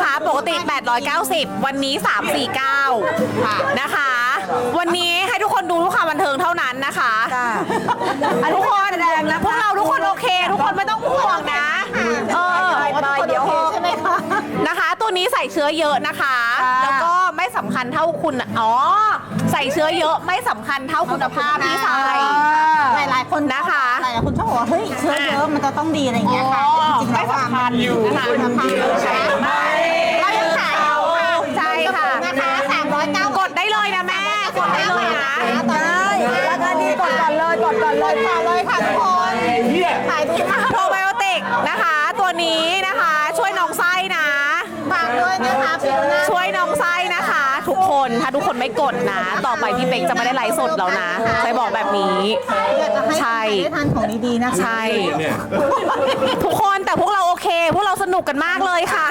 นะคะ ปกติ 890 วันนี้ 349ค่ะนะคะ วันนี้ให้ทุกคนดูทุกความบันเทิงเท่านั้นนะคะจ้าทุกคนพวกเราทุกคนโอเค ทุกคนไม่ต้องห่วงนะเออไปเดี๋ยวใช่ไหมคะนะคะ ตัวนี้ใส่เชื้อเยอะนะคะ แล้วก็ไม่สำคัญเท่าคุณอ๋อ ใส่เชื้อเยอะไม่สำคัญเท่าคุณภาพที่ใส่ หลายหลายๆคนนะคะ หลายหลายๆคนชอบบอกว่าเฮ้ยเชื้อเยอะมันจะต้องดีอะไรอย่างเงี้ยค่ะอ๋อจริงๆแล้วว่ามันอยู่ นะคะ เลยกดก่อนเลยขายเลยค่ะทุกคนขายดีมากโปรไบโอติกนะคะ ตัวนี้นะคะช่วยน้องไส้นะฝากด้วยนะคะผิวหน้าช่วยน้องไส้นะคะ ทุกคนถ้าทุกคนไม่กดนะ ต่อไปพี่เป็กจะไม่ได้ไลฟ์สดแล้วนะใช่บอกแบบนี้ อยากจะให้ใช่ ได้ทานของดีๆนะคะใช่ทุกคนแต่พวกเราโอเค พวกเราสนุกกันมากเลยค่ะ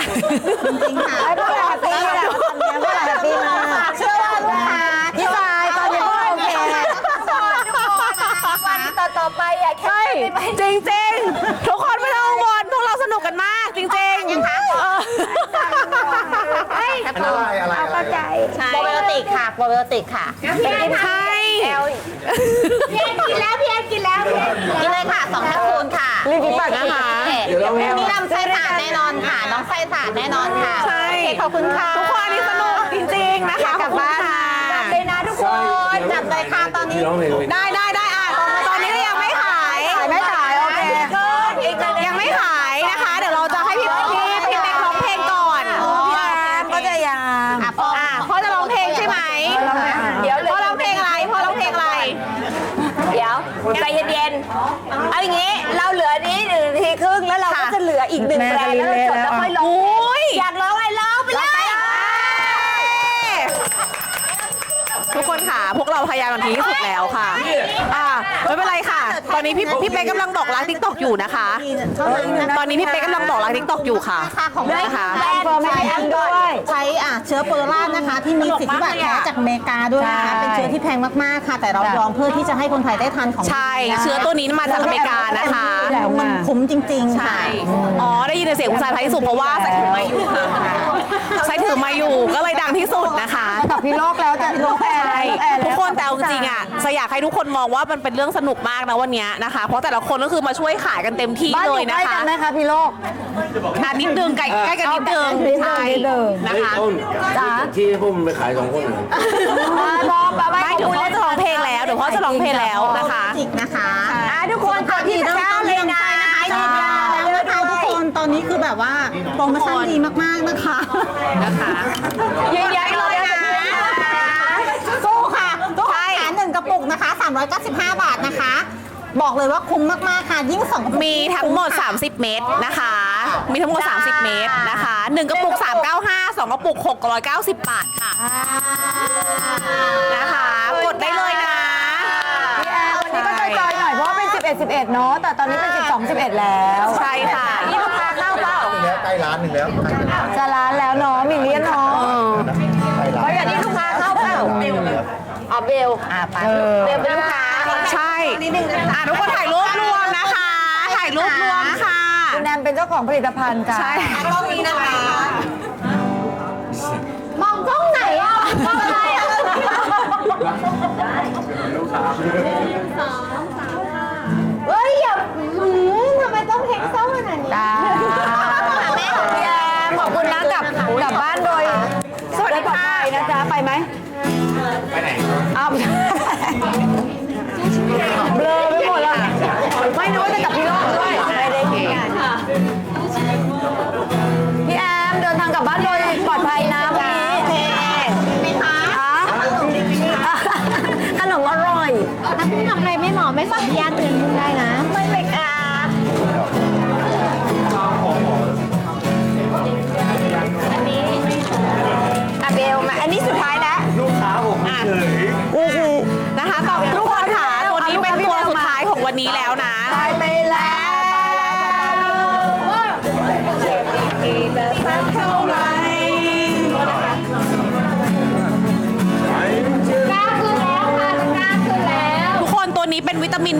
จริงๆค่ะไอ้พวกเราแฮปปี้แหละตอนนี้พวกเราแฮปปี้มาก เชื่อว่าลูกค้า พี่ชายตอนนี้พวกเราโอเค วันต่อต่อๆไปอะแค่ จริงจริงๆ ทุกคนไม่ต้องกังวลพวกเราสนุกกันมาก จริงๆเออ อั นนั้นอะไรอะไรอะไรใช่โปรไบโอติกค่ะโปรไบโอติกค่ะใช่พี่แอนกินแล้วพี่แอนกินแล้วกินเลยค่ะสองแคปซูลค่ะรีบกินปากนะคะนี่ลำไส้สะอาดแน่นอนค่ะ น้องไส้สะอาดแน่นอนค่ะใช่โอเคขอบคุณค่ะ ทุกคนอันนี้สนุกจริงๆนะคะขอบคุณค่ะจับเลยนะทุกคนจับเลยค่ะตอนนี้ร้องเพลงได้ได้ ลืออีกหนึ่งแบรนด์แล้วเราจดแล้วค่อยร้องอุ้ยอยากร้องอะไรร้องไปเลย ทุกคนค่ะ พวกเราพยายามอย่างที่สุดแล้วค่ะ อ่าไม่เป็นไรค่ะ ตอนนี้พี่พี่เป๊กกำลังบอกรักทิกตอกอยู่นะคะเท่านั้นนะคะตอนนี้พี่เป๊กกำลังบอกรักทิกตอกอยู่ค่ะ ราคาของแบรนด์นะคะ แบรนด์เฟิร์มให้แอมด้วย ใช้อะเชื้อโปโลล่านะคะ ที่มีสิทธิบัตรแท้จากอเมริกาด้วยนะคะ ใช่ เป็นเชื้อที่แพงมากๆค่ะ แต่เรายอมเพื่อที่จะให้คนไทยได้ทานของใช่ เชื้อตัวนี้มาจากอเมริกานะคะแล้วมันคุ้มจริงๆค่ะ ใช่ อ๋อ ได้ยินแต่เสียงคุณชายไทยที่สุดเพราะว่าใส่ถือไมาอยู่ค่ะ ใส่ถือไมาอยู่ก็เลยดังที่สุดนะคะ กับพี่โลกแล้วจะพี่โลกแอร์ใช่แอร์ทุกคนแต่เอาจริงๆอะสอยากให้ทุกคนมองว่ามันเป็นเรื่องสนุกมากนะวันเนี้ยนะคะ เพราะแต่ละคนก็คือมาช่วยขายกันเต็มที่บ้านอเลยยู่ใกนะล้คะกันไหมคะพี่โลก อะนิดนึงใกล้ใกล้กันนิดนึงนิดนึงใช่นิดนึง นะเฮ้ยคะต้นจ๋า ที่พวกมึงไปขายสองคนเหรอลองไปไม่เดี๋ยวพ่อจะร้องเพลงแล้วเดี๋ยวพ่อจะร้องเพลงแล้วนะคะ จิกนะคะอะทุกคนกดที่ตะกร้าเลยนะใช่แล้วนะคะทุกคนตอนนี้คือแบบว่าโปรโมชั่นดีมากๆนะคะนะคะยืนยันเลยนะ สู้ค่ะทุกคนหาหนึ่งกระปุกนะคะ 395 บาทนะคะ บอกเลยว่าคุ้มมากๆค่ะ ยิ่งสองกระปุกมีทั้งหมด30 เม็ดนะคะ มีทั้งหมด 30 เม็ดนะคะ1กระปุก 395 2กระปุก 690 บาทค่ะ นะคะ กดได้เลยนะ พี่แอมวันนี้ก็จอยๆหน่อยเพราะว่าเป็น 11 11 เนาะแต่ตอนนี้เป็น 12 11 แล้วใช่ค่ะ นี่ลูกค้าเข้าเปล่าแล้วใกล้ร้านหนึ่งแล้วใกล้ร้านจะร้านแล้วเนาะมีเลี้ยนเนาะใกล้ร้าเพราะนอย่างนี้ลูกค้าเข้าเปล่า อ๋อเบลอะไปเออเบลเป็นลูกค้าใช่อะทุกคนถ่ายรูปรวมนะคะ ถ่ายรูปรวมค่ะ คุณแอมเป็นเจ้าของผลิตภัณฑ์จ้ะใช่กล้องนี้นะ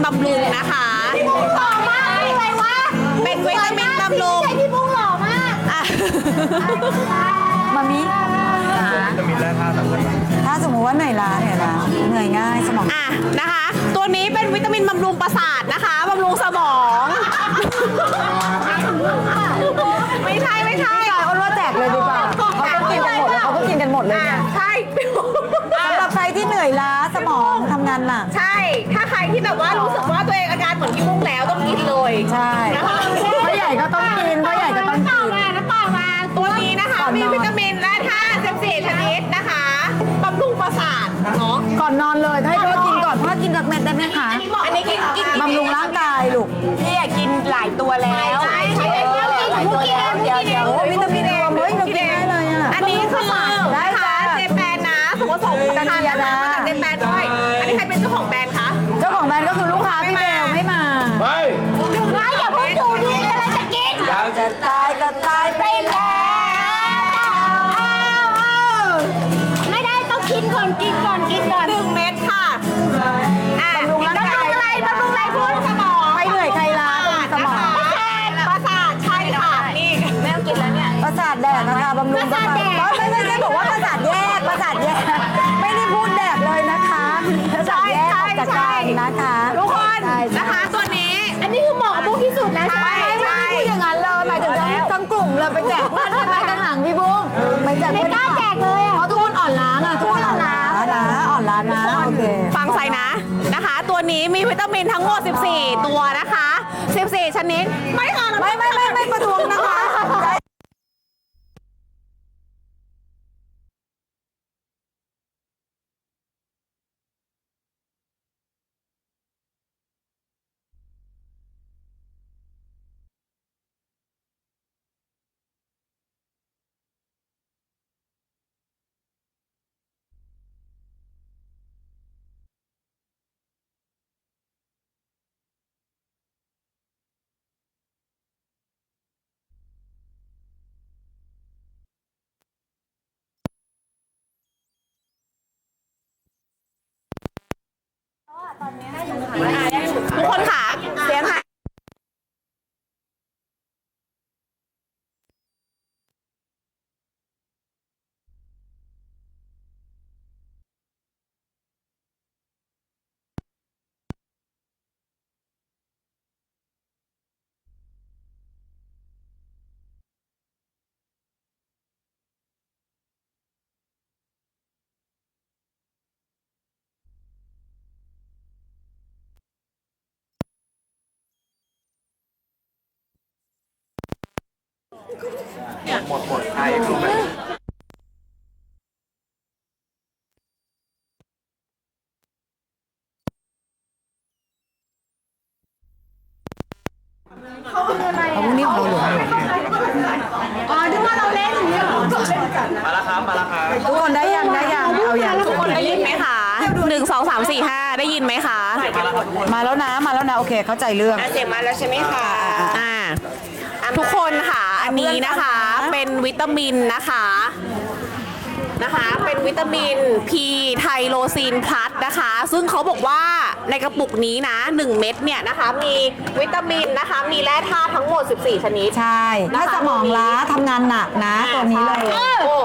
บำรุงนะคะหล่อมากเลยว่าเป็นวิตามินบำรุง ใช่พี่บุ้งหล่อมากอะมามิจะมีแร่ธาตุต่างๆถ้าสมมติว่าเหนื่อยล้าเหนื่อยล้าเหนื่อยง่ายสมองอะนะคะ ตัวนี้เป็นวิตามินบำรุงประสาทนะคะบำรุงสมอง อนนอนเลย ให้พ่อกินก่อนพ่อกินกับเม็ดได้ไหมคะ อันนี้กิน ไม่ไม่ได้บอกว่าประสาทแยกประสาทแยก ไม่ได้พูดแดกเลยนะคะประสาทแยกออกจากกันนะคะทุกคนใช่ใช่นะคะตัวนี้อันนี้คือเหมาะกับพวกที่สุดแล้วใช่ไหมใช่ไม่ได้พูดอย่างนั้นเลยหมายถึงทั้งทั้งกลุ่มเลยไปแจกเพื่อนใช่ไหมข้างหลังพี่บุ้งไม่แจกไม่เพื่อนกล้าแจกเลยอะเพราะทุกคนอ่อนล้าอะทุกคนอ่อนล้านะอ่อนล้านะโอเค ฟังใส่นะนะคะ ตัวนี้มีวิตามินทั้งหมด 14 ตัวนะคะ 14 ชนิด ไม่ค่ะไม่ไม่ไม่ไม่ประท้วงนะคะทุก หมดหมดใครรู้ไหมเอาพรุ่งนี้ของเราหลวงอ๋อนึกว่าเราเล่นอย่างนี้เหรอมาแล้วครับมาแล้วครับทุกคนได้ยังได้ยังเอาอย่างทุกคนได้ยินไหมคะหนึ่งสองสามสี่ห้าได้ยินไหมคะ มาแล้วนะมาแล้วนะโอเคเข้าใจเรื่องเสียงมาแล้วใช่ไหมคะอ่าทุกคนค่ะ อันนี้นะคะ เป็นวิตามินนะคะนะคะเป็นวิตามิน P ไทโรซีนพลัสนะคะ ซึ่งเขาบอกว่าในกระปุกนี้นะ 1 เม็ดเนี่ยนะคะ มีวิตามินนะคะ มีแร่ธาตุทั้งหมด 14 ชนิด ใช่ถ้าสมองล้าทำงานหนักนะตัวนี้เลยโอ้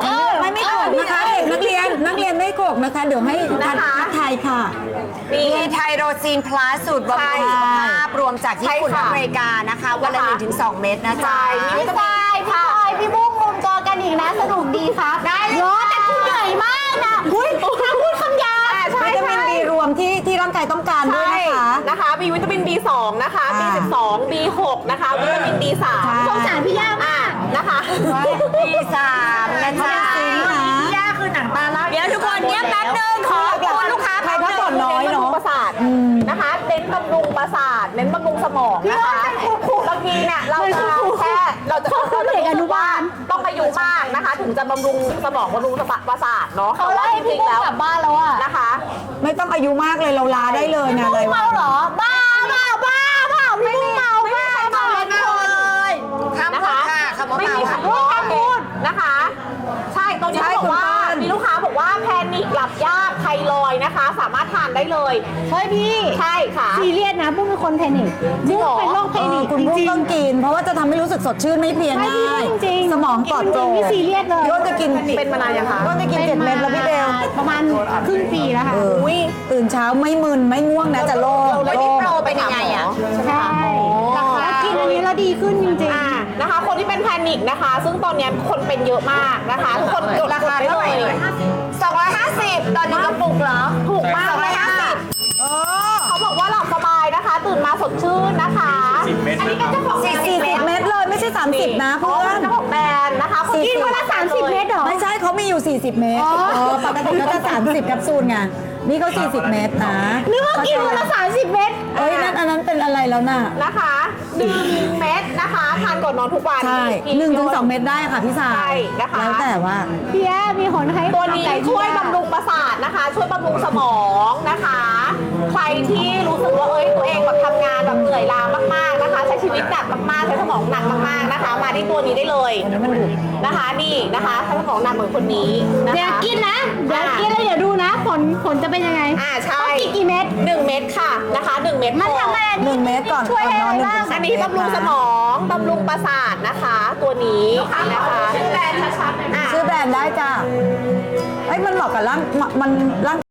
ไม่ไม่โกรธนะคะเด็กนักเรียนนักเรียนไม่โกรธนะคะ เดี๋ยวให้ทันนะ คะไทยค่ะมีมีไทโรซีนพลัสสูตรบำรุงสุขภาพรวมจากญี่ปุ่นใช่และค่ะอเมริกานะคะ วันละนะคะ1-2 เม็ดนะจ๊ะใช่มีวิตามินพี่พลอยพี่บุ้งรวมตัวกันอีกนะสนุกดีครับได้เลยแต่คุณเหนื่อยมากนะอุ้ยถ้าพูดคำหยาบอ่าใช่วิตามินใช่ บีรวมที่ที่ร่างกายต้องการด้วยใช่ นะคะ นะคะ มีวิตามิน B2 นะคะ อ่า B12 B6 นะคะ วิตามิน D3 ใช่สงสารพี่ย่ามากนะคะปีสามนะจ๊ะจริงนะ ย่าคือหนังตาล่าเดี๋ยวทุกคนเงียบแป๊บนึงขอ ประสาทเน้นบำรุงสมองนะคะบางทีเนี่ยเราจะแค่เราจะเราจะรู้สึกว่าต้องอายุมากนะคะ ถึงจะบำรุงสมองบำรุงประสาทเนาะแต่ว่าจริงๆแล้วกลับบ้านแล้วอะนะคะ ไม่ต้องอายุมากเลยเราลาได้เลยนะอะไรวะเมาเหรอบ้าเปล่าบ้าเปล่าพี่บุ้งเมาบ้าเปล่าทุกคนเลยคำนะคะค่ะคำว่าไม่เมามีค่ะคำว่าคำพูดนะคะ ใช่ตรงนี้ใช่เขาบอกว่าคุณเปิ้ ลมีลูกค้าบอกว่าแพนิคหลับยากใครรอยด์นะคะ สามารถทานได้เลย เฮ้ยพี่ใช่ค่ะ ซีเรียสนะพวกเป็นคนแพนิคจริงเหรอ เป็นโรคแพเอนิอคคุณจพุ่งริงต้องกิน เพราะว่าจะทำให้รู้สึกสดชื่นไม่เพลียไม่ง่ายจริงๆสมองปลอดโปร่งจริงๆไม่ซีเรียสเลยพี่อ้นจะกินเป็นมานานยังคะ พี่อ้นจะกินเจ็ดเม็ดแล้วพี่เบลประมาณครึ่งปีแล้วค่ะเออตื่นเช้าไม่มึนไม่ง่วงนะจะโล่งแล้วนี่โปรเป็นยังไงอะ ใช่แล้วกินอันนี้แล้วดีขึ้นจริงอ่านะคะ คนที่เป็นแพนิคนะคะ ซึ่งตอนเนี้ยคนเป็นเยอะมากนะคะ ทุกคนกดราคาเท่าไหร่ 250 ตอนหนึงกระปุกเหรอ ถูกมากเลยนะเขาบอกว่าหลับสบายนะคะ ตื่นมาสดชื่นนะคะสิบเม็ดอันนี้ก็เจ้าของแบรนด์สี่สิบเม็ดเลยไม่ใช่ 30 นะอ๋อเพื่อน เจ้าของแบรนด์นะคะคน40กินวันละสามสิบเมตรเหรอ ไม่ใช่เขามีอยู่ 40 เมตรอ๋อปกติเขาจะ 30แคปซูลไง นี่เขา40 เมตรนะนึกว่ากินวันละสามสิบเมตรเอ้ยนั่นอันนั้นเป็นอะไรแล้วน่ะ นะคะหนึ่งเม็ดนะคะทานก่อนนอนทุกวันใช่กินหนึ่งถึงสองเม็ดได้ค่ะพี่สาใช่ยนะคะ แล้วแต่ว่าๆเพียมีคนให้ตัวนี้กำลังใจช่วยเพีบำรุงประสาทนะคะ ช่วยบำรุงสมองนะคะ ใครที่รู้สึกว่าเอ้ยตัวเองแบบทำงานแบบเหนื่อยล้ามากๆนะคะใช้ชีวิตหนักมากๆใช้สมองหนักมากๆนะคะ มาที่ตัวนี้ได้เลยนะคะนี่นะคะใช้สมองหนักเหมือนคนนี้นะคะเดี๋ยวกินนะ เดี๋ยวกินแล้วเดี๋ยวดูนะ ผลผลจะเป็นยังไง อ่าใช่ต้องกินกี่เม็ด หนึ่งเม็ดค่ะนะคะหนึ่งเม็ดมันพอ ทำอะไรหนึ่งเม็ดก่อนช่วยก่อนนอนอะไรหนึ่งบ้างถึงสองอันนี้บำรุงสมองบำรุงประสาทนะคะ ตัวนี้นะคะชื่อแบรนด์ชัดๆเลยค่ะชื่อแบรนด์ได้จ้ะเอ้ยมันเหมาะกับร่างมันร่าง